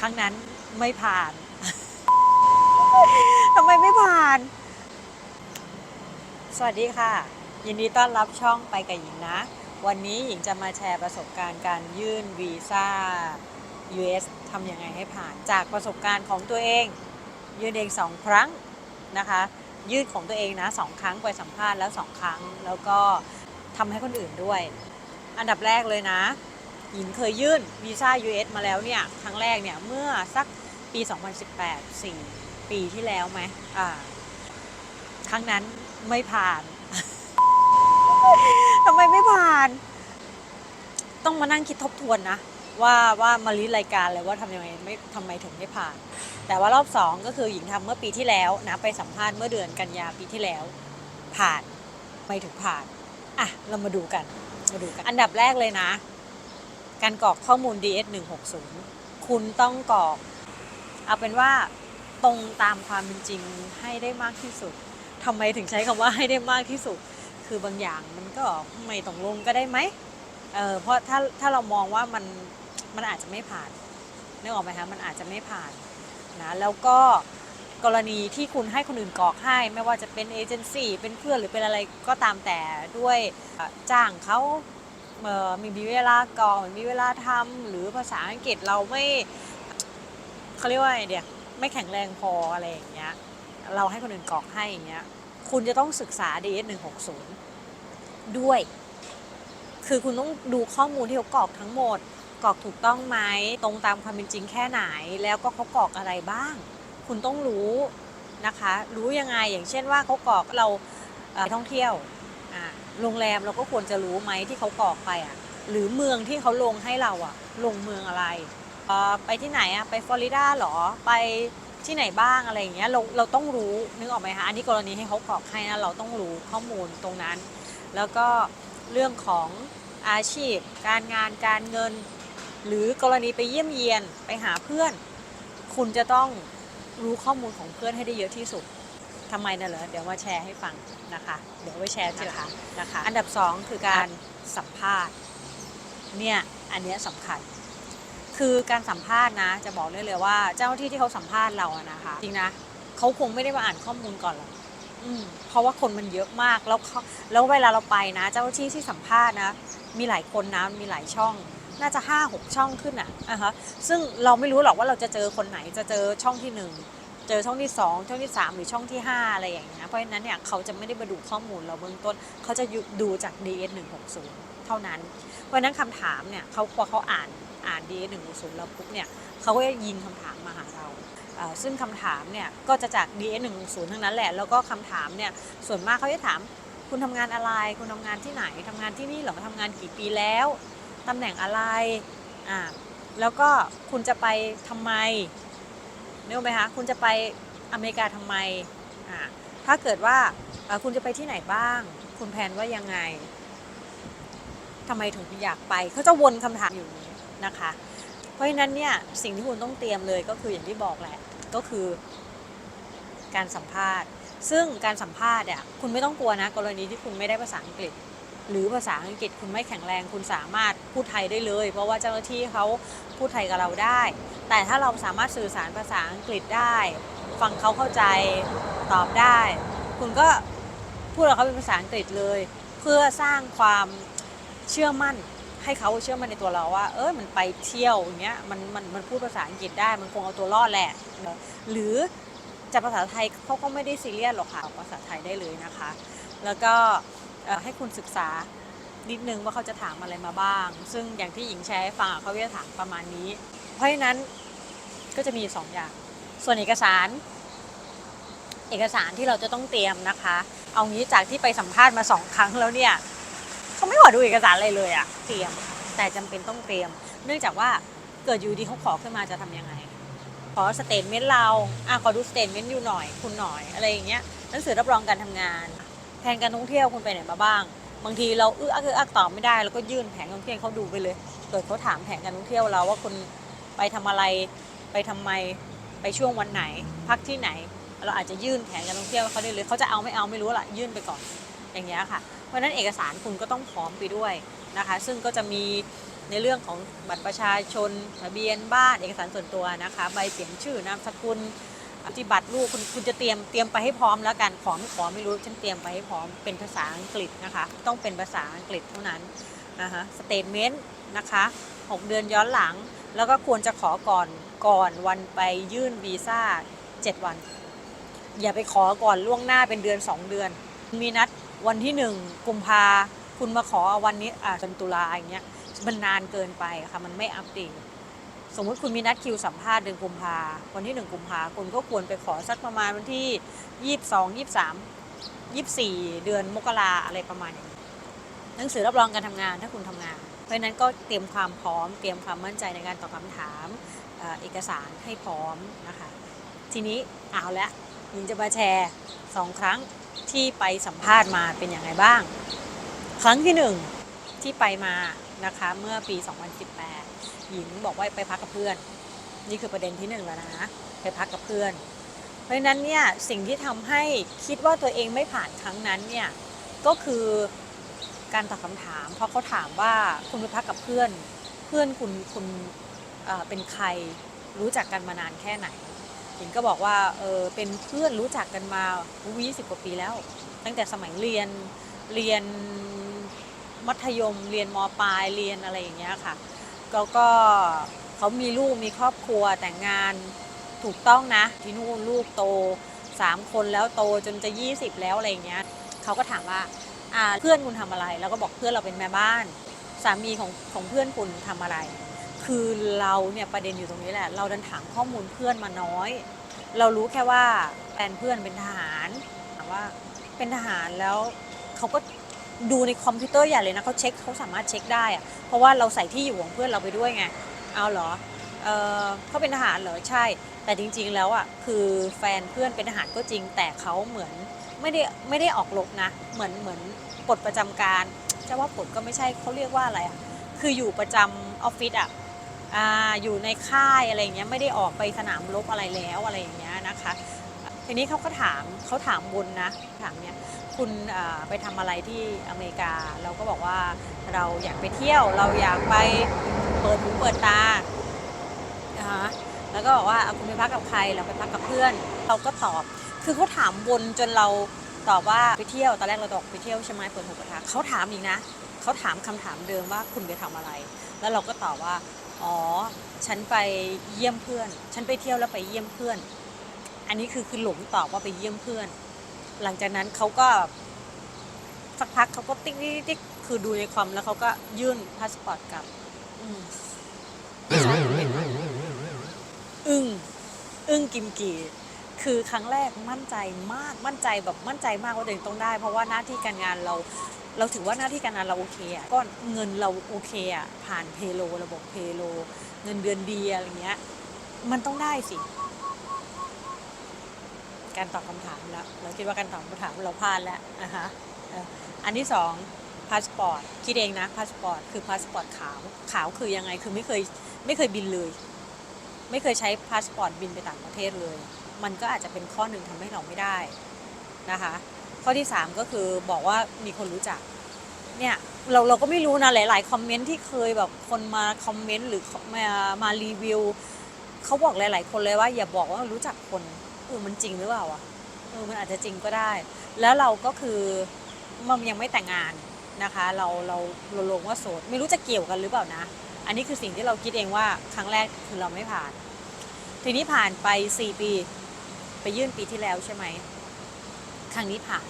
ครั้งนั้นไม่ผ่าน ทำไมไม่ผ่าน สวัสดีค่ะ ยินดีต้อนรับช่องไปกับหญิงนะ วันนี้หญิงจะมาแชร์ประสบการณ์การยื่นวีซ่า US ทำยังไงให้ผ่าน จากประสบการณ์ของตัวเอง ยื่นเองสองครั้งนะคะ ยื่นของตัวเองนะสองครั้งไปสัมภาษณ์แล้วสองครั้ง แล้วก็ทำให้คนอื่นด้วย อันดับแรกเลยนะ หญิงเคยยื่นวีซ่า US มาแล้วเนี่ย ครั้งแรกเนี่ย เมื่อสักปี 2018 4 ปีที่แล้วไหมอ่า ครั้งนั้นไม่ผ่าน ทำไมไม่ผ่าน ต้องมานั่งคิดทบทวนนะ ว่าว่ามาลิรายการเลยว่าทำยังไงไม่ทำไมถึงไม่ผ่าน แต่ว่ารอบสองก็คือหญิงทำเมื่อปีที่แล้วนะ ไปสัมภาษณ์เมื่อเดือนกันยาปีที่แล้ว ผ่าน ไม่ถึงผ่าน อะ เรามาดูกัน มาดูกัน อันดับแรกเลยนะ การกรอกข้อมูล DS 160 คุณต้องกรอก เอาเป็นว่าตรงตามความเป็นจริงให้ได้มากที่สุดทำไมถึงใช้คำว่าให้ได้มากที่สุด คือบางอย่างมันก็ไม่ต้องลงก็ได้ไหมเออเพราะถ้าถ้าเรามองว่ามันมันอาจจะไม่ผ่านนึกออกไหมคะมันอาจจะไม่ผ่านนะแล้วก็กรณีที่คุณให้คนอื่นกรอกให้ ไม่ว่าจะเป็นเอเจนซี่เป็นเพื่อนหรือเป็นอะไรก็ตามแต่ด้วยจ้างเขา เอ่อมีเวลากรอกมีเวลาทำหรือภาษาอังกฤษเราไม่เขาเรียกว่าไงเดียไม่แข็งแรงพออะไรอย่างเงี้ย เราให้คนอื่นกรอกให้อย่างเงี้ย คุณจะต้องศึกษา DS 160 ด้วย คือคุณต้องดูข้อมูลที่เขากรอกทั้งหมดกรอกถูกต้องไหมตรงตามความเป็นจริงแค่ไหน แล้วก็เขากรอกอะไรบ้าง คุณต้องรู้นะคะ รู้ยังไงอย่างเช่นว่าเขากรอกเราท่องเที่ยว โรงแรมเราก็ควรจะรู้ไหมที่เขากรอกไปอะ หรือเมืองที่เขาลงให้เราอะ ลงเมืองอะไรไปที่ไหนอะไปฟลอริดาเหรอไปที่ไหนบ้างอะไรอย่างเงี้ยเราเราต้องรู้นึกออกไหมคะอันนี้กรณีให้เขากรอกให้นะเราต้องรู้ข้อมูลตรงนั้น แล้วก็เรื่องของอาชีพ การงานการเงิน หรือกรณีไปเยี่ยมเยียนไปหาเพื่อน คุณจะต้องรู้ข้อมูลของเพื่อนให้ได้เยอะที่สุด ทำไมนะเหรอเดี๋ยวมาแชร์ให้ฟังนะคะ เดี๋ยวไว้แชร์ทีหลังนะคะ อันดับสองคือการสัมภาษณ์เนี่ยอันเนี้ยสำคัญ คือการสัมภาษณ์นะ จะบอกได้เลยว่าเจ้าหน้าที่ที่เขาสัมภาษณ์เราอะนะคะ จริงนะเขาคงไม่ได้มาอ่านข้อมูลก่อนหรอกอืมเพราะว่าคนมันเยอะมากแล้วเขาแล้วเวลาเราไปนะ เจ้าหน้าที่ที่สัมภาษณ์นะ มีหลายคนนะมีหลายช่อง น่าจะห้าหกช่องขึ้นอะอะฮะซึ่งเราไม่รู้หรอกว่าเราจะเจอคนไหนจะเจอช่องที่หนึ่ง เจอช่องที่สองช่องที่สามหรือช่องที่ห้าอะไรอย่างเงี้ยเพราะฉะนั้นเนี่ยเขาจะไม่ได้มาดูข้อมูลเราเบื้องต้น เขาจะดูจาก DS 160 เท่านั้น เพราะฉะนั้นคำถามเนี่ยเขาพอเขาอ่านอ่าน DS 160แล้วปุ๊บเนี่ยเขาก็จะยิงคำถามมาหาเราซึ่งคำถามเนี่ยก็จะจาก DS 160ทั้งนั้นแหละ แล้วก็คำถามเนี่ยส่วนมากเขาจะถามคุณทำงานอะไร คุณทำงานที่ไหนทำงานที่นี่หรอทำงานกี่ปีแล้วตำแหน่งอะไรอ่าแล้วก็คุณจะไปทำไม นึกออกไหมคะคุณจะไปอเมริกาทำไมอ่าถ้าเกิดว่าคุณจะไปที่ไหนบ้าง คุณแพลนว่ายังไงทำไมถึงอยากไปเขาจะวนคำถามอยู่อย่างนี้นะคะ เพราะฉะนั้นเนี่ยสิ่งที่คุณต้องเตรียมเลยก็คืออย่างที่บอกแหละก็คือ การสัมภาษณ์ ซึ่งการสัมภาษณ์เนี่ยคุณไม่ต้องกลัวนะกรณีที่คุณไม่ได้ภาษาอังกฤษ หรือภาษาอังกฤษคุณไม่แข็งแรงคุณสามารถพูดไทยได้เลย เพราะว่าเจ้าหน้าที่เขาพูดไทยกับเราได้ แต่ถ้าเราสามารถสื่อสารภาษาอังกฤษได้ ฟังเขาเข้าใจตอบได้ คุณก็พูดกับเขาเป็นภาษาอังกฤษเลย เพื่อสร้างความเชื่อมั่นให้เขาเชื่อมั่นในตัวเราว่า เออมันไปเที่ยวอย่างเงี้ยมันมันมันพูดภาษาอังกฤษได้มันคงเอาตัวรอดแหละ หรือจะภาษาไทยเขาก็ไม่ได้ซีเรียสหรอกค่ะภาษาไทยได้เลยนะคะ แล้วก็ ให้คุณศึกษานิดนึงว่าเขาจะถามอะไรมาบ้าง ซึ่งอย่างที่หญิงแชร์ให้ฟังเขาจะถามประมาณนี้ เพราะฉะนั้นก็จะมีสองอย่าง ส่วนเอกสาร เอกสารที่เราจะต้องเตรียมนะคะ เอางี้จากที่ไปสัมภาษณ์มาสองครั้งแล้วเนี่ยเขาไม่ขอดูเอกสารอะไรเลยอะเตรียม แต่จำเป็นต้องเตรียม เนื่องจากว่าเกิดอยู่ดีเขาขอขึ้นมาจะทำยังไง ขอสเตทเมนต์เราอะขอดูสเตทเมนต์อยู่หน่อย คุณหน่อยอะไรอย่างเงี้ยหนังสือรับรองการทำงาน แผนการท่องเที่ยวคุณไปไหนมาบ้าง บางทีเราเอื้ออักอื้ออักตอบไม่ได้เราก็ยื่นแผนการท่องเที่ยวเขาดูไปเลยเกิดเขาถามแผนการท่องเที่ยวเราว่าคุณไปทำอะไรไปทำไมไปช่วงวันไหน พักที่ไหน เราอาจจะยื่นแผนการท่องเที่ยวเขาได้เลยเขาจะเอาไม่เอาไม่รู้ละยื่นไปก่อนอย่างเงี้ยค่ะ เพราะฉะนั้นเอกสารคุณก็ต้องพร้อมไปด้วยนะคะ ซึ่งก็จะมีในเรื่องของบัตรประชาชนทะเบียนบ้านเอกสารส่วนตัวนะคะ ใบเปลี่ยนชื่อนามสกุล ปฏิบัติลูกคุณคุณจะเตรียมเตรียมไปให้พร้อมแล้วกันขอไม่ขอไม่รู้ฉันเตรียมไปให้พร้อมเป็นภาษาอังกฤษนะคะ ต้องเป็นภาษาอังกฤษเท่านั้นนะคะสเตทเมนต์นะคะ6 เดือนย้อนหลัง แล้วก็ควรจะขอก่อนก่อนวันไปยื่นวีซ่า 7 วัน อย่าไปขอก่อนล่วงหน้าเป็นเดือน 2 เดือน มีนัดวันที่ 1 กุมภาคุณมาขอวันนี้อ่าจนตุลาอย่างเงี้ยมันนานเกินไปค่ะมันไม่อัปเดต สมมุติคุณมีนัดคิวสัมภาษณ์เดือนกุมภาวันที่ 1 กุมภาคุณก็ควรไปขอสักประมาณวันที่ 22 23 24 เดือนมกราอะไรประมาณนี้หนังสือรับรองการทำงานถ้าคุณทำงาน เพราะฉะนั้นก็เตรียมความพร้อม เตรียมความมั่นใจในการตอบคำถามเอกสารให้พร้อมนะคะ ทีนี้เอาละหญิงจะมาแชร์สองครั้งที่ไปสัมภาษณ์มาเป็นอยังไงบ้าง ครั้งที่หนึ่งที่ไปมานะคะเมื่อปี 2018 หญิงบอกว่าไปพักกับเพื่อน นี่คือประเด็นที่หนึ่งแล้วนะไปพักกับเพื่อน เพราะฉะนั้นเนี่ยสิ่งที่ทำให้คิดว่าตัวเองไม่ผ่านครั้งนั้นเนี่ยก็คือการตอบคำถาม เพราะเขาถามว่าคุณไปพักกับเพื่อน เพื่อนคุณคุณเอ่อเป็นใครรู้จักกันมานานแค่ไหนหญิงก็บอกว่าเออเป็นเพื่อนรู้จักกันมาวิสิบกว่าปีแล้ว ตั้งแต่สมัยเรียนเรียนมัธยมเรียนมปลายเรียนอะไรอย่างเงี้ยค่ะ แล้วก็เขามีลูกมีครอบครัวแต่งงานถูกต้องนะ ที่นู่นลูกโตสามคนแล้วโตจนจะ 20 แล้วอะไรเงี้ยเขาก็ถามว่าอ่าเพื่อนคุณทำอะไร แล้วก็บอกเพื่อนเราเป็นแม่บ้าน สามีของของเพื่อนคุณทำอะไร คือเราเนี่ยประเด็นอยู่ตรงนี้แหละ เราดันถามข้อมูลเพื่อนมาน้อย เรารู้แค่ว่าแฟนเพื่อนเป็นทหารถามว่าเป็นทหารแล้วเขาก็ ดูในคอมพิวเตอร์ใหญ่เลยนะเขาเช็คเขาสามารถเช็คได้อะเพราะว่าเราใส่ที่อยู่ของเพื่อนเราไปด้วยไงเอาเหรอเออเขาเป็นทหารเหรอใช่ แต่จริง ๆ แล้วอะคือแฟนเพื่อนเป็นทหารก็จริง แต่เขาเหมือนไม่ได้ไม่ได้ออกรบนะ เหมือนเหมือนปลดประจำการจะว่าปลดก็ไม่ใช่เขาเรียกว่าอะไรอะคืออยู่ประจำออฟฟิศอะอ่าอยู่ในค่ายอะไรอย่างเงี้ยไม่ได้ออกไปสนามรบอะไรแล้วอะไรอย่างเงี้ยนะคะทีนี้เขาก็ถามเขาถามบนนะถามเนี่ย คุณไปทำอะไรที่อเมริกา เราก็บอกว่าเราอยากไปเที่ยว เราอยากไปเปิดหูเปิดตานะคะแล้วก็บอกว่าเอาคุณไปพักกับใครเราไปพักกับเพื่อน เราก็ตอบ คือเขาถามวนจนเราตอบว่าไปเที่ยวตอนแรกเราตอบไปเที่ยวใช่ไหมเปิดหูเปิดตาเขาถามอีกนะเขาถามคำถามเดิมว่าคุณไปทำอะไร แล้วเราก็ตอบว่าอ๋อ ฉันไปเยี่ยมเพื่อน ฉันไปเที่ยวแล้วไปเยี่ยมเพื่อน อันนี้คือคือหลงตอบว่าไปเยี่ยมเพื่อน หลังจากนั้นเขาก็สักพักเขาก็ติ๊กติ๊กติ๊กคือดูในคอมแล้วเขาก็ยื่นพาสปอร์ตกลับอืมอึ้งอึ้งกิมกีคือครั้งแรกมั่นใจมากมั่นใจแบบมั่นใจมากว่าตัวเองต้องได้ เพราะว่าหน้าที่การงานเรา เราถือว่าหน้าที่การงานเราโอเคอะก็เงินเราโอเคอะผ่านเพโลระบบเพโลเงินเดือนดีอะไรเงี้ย มันต้องได้สิ การตอบคำถามแล้ว เราคิดว่าการตอบคำถามเราพลาดแล้วนะคะอันที่สองพาสปอร์ตคิดเองนะพาสปอร์ตคือพาสปอร์ตขาวขาวคือยังไงคือไม่เคยไม่เคยบินเลย ไม่เคยใช้พาสปอร์ตบินไปต่างประเทศเลย มันก็อาจจะเป็นข้อหนึ่งทำให้เราไม่ได้นะคะข้อที่ 3 ก็คือบอกว่ามีคนรู้จักเนี่ยเราเราก็ไม่รู้นะหลาย ๆ คอมเมนต์ที่เคยแบบคนมาคอมเมนต์หรือมามารีวิวเขาบอกหลาย ๆ คนเลยว่าอย่าบอกว่ารู้จักคน เออมันจริงหรือเปล่าอะเออมันอาจจะจริงก็ได้ แล้วเราก็คือมันยังไม่แต่งงานนะคะ เราเราเราลงว่าโสดไม่รู้จะเกี่ยวกันหรือเปล่านะ อันนี้คือสิ่งที่เราคิดเองว่าครั้งแรกคือเราไม่ผ่าน ทีนี้ผ่านไป 4 ปี ไปยื่นปีที่แล้วใช่ไหมครั้งนี้ผ่าน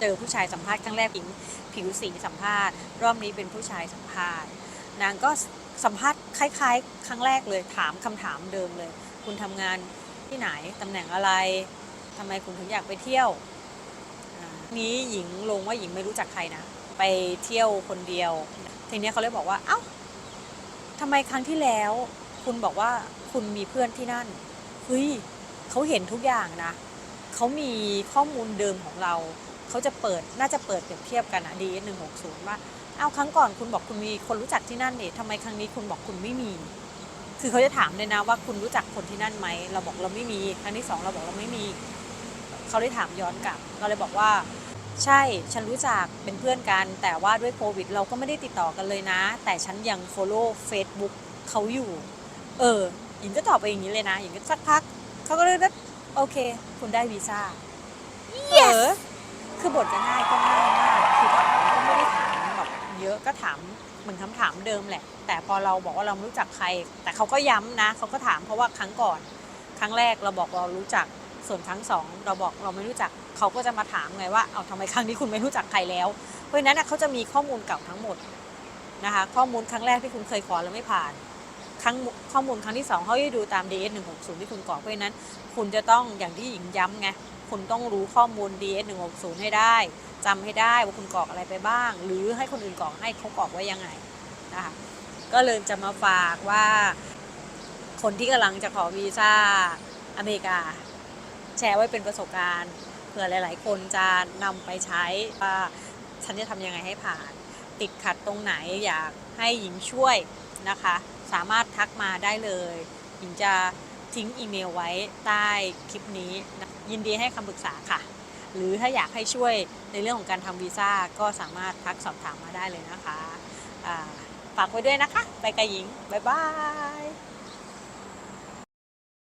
เจอผู้ชายสัมภาษณ์ครั้งแรกหญิงผิวสีสัมภาษณ์ รอบนี้เป็นผู้ชายสัมภาษณ์ นางก็สัมภาษณ์คล้าย ๆ ครั้งแรกเลยถามคำถามเดิมเลย คุณทำงาน ที่ไหนตำแหน่งอะไรทำไมคุณถึงอยากไปเที่ยวนี้หญิงลงว่าหญิงไม่รู้จักใครนะ ไปเที่ยวคนเดียว ทีนี้เขาเลยบอกว่า เอ้าทำไมครั้งที่แล้ว คุณบอกว่าคุณมีเพื่อนที่นั่นเฮ้ยเขาเห็นทุกอย่างนะเขามีข้อมูลเดิมของเราเขาจะเปิดน่าจะเปิดเปรียบเทียบกันอะดีหนึ่งหกศูนย์ว่าเอาครั้งก่อนคุณบอกคุณมีคนรู้จักที่นั่นเนี่ยทำไมครั้งนี้คุณบอกคุณไม่มี คือเขาจะถามเลยนะว่าคุณรู้จักคนที่นั่นไหมเราบอกเราไม่มีครั้งที่สองเราบอกเราไม่มี เขาเลยถามย้อนกลับ เราเลยบอกว่า ใช่ฉันรู้จักเป็นเพื่อนกัน แต่ว่าด้วยโควิด เราก็ไม่ได้ติดต่อกันเลยนะ แต่ฉันยัง follow Facebook เขาอยู่ เออหญิงก็ตอบไปอย่างนี้เลยนะหญิงก็สักพักเขาก็เลยว่าโอเค คุณได้วีซ่าเออคือบทจะง่ายก็ง่ายมากคือถามก็ไม่ได้ถามแบบเยอะก็ถาม เหมือนคำถามเดิมแหละ แต่พอเราบอกว่าเราไม่รู้จักใคร แต่เขาก็ย้ำนะเขาก็ถามเพราะว่าครั้งก่อน ครั้งแรกเราบอกเรารู้จักส่วนครั้งสองเราบอกเราไม่รู้จักเขาก็จะมาถามไงว่าเอาทำไมครั้งนี้คุณไม่รู้จักใครแล้ว เพราะฉะนั้นเขาจะมีข้อมูลเก่าทั้งหมดนะคะข้อมูลครั้งแรกที่คุณเคยขอแล้วไม่ผ่านครั้งข้อมูลครั้งที่สองเขาจะดูตาม DS 160ที่คุณกรอกเพราะฉะนั้น คุณจะต้องอย่างที่หญิงย้ำไง คุณต้องรู้ข้อมูล DS 160ให้ได้จำให้ได้ว่าคุณกรอกอะไรไปบ้าง หรือให้คนอื่นกรอกให้เขากรอกไว้ยังไงนะคะก็เลยจะมาฝากว่า คนที่กำลังจะขอวีซ่าอเมริกา แชร์ไว้เป็นประสบการณ์เผื่อหลาย ๆ คนจะนำไปใช้ว่าฉันจะทำยังไงให้ผ่าน ติดขัดตรงไหนอยากให้หญิงช่วยนะคะ สามารถทักมาได้เลย หญิงจะทิ้งอีเมลไว้ใต้คลิปนี้นะ ยินดีให้คำปรึกษาค่ะ หรือถ้าอยากให้ช่วยในเรื่องของการทำวีซ่าก็สามารถทักสอบถามมาได้เลยนะคะฝากไว้ด้วยนะคะ ไปกระหญิง บ๊ายบาย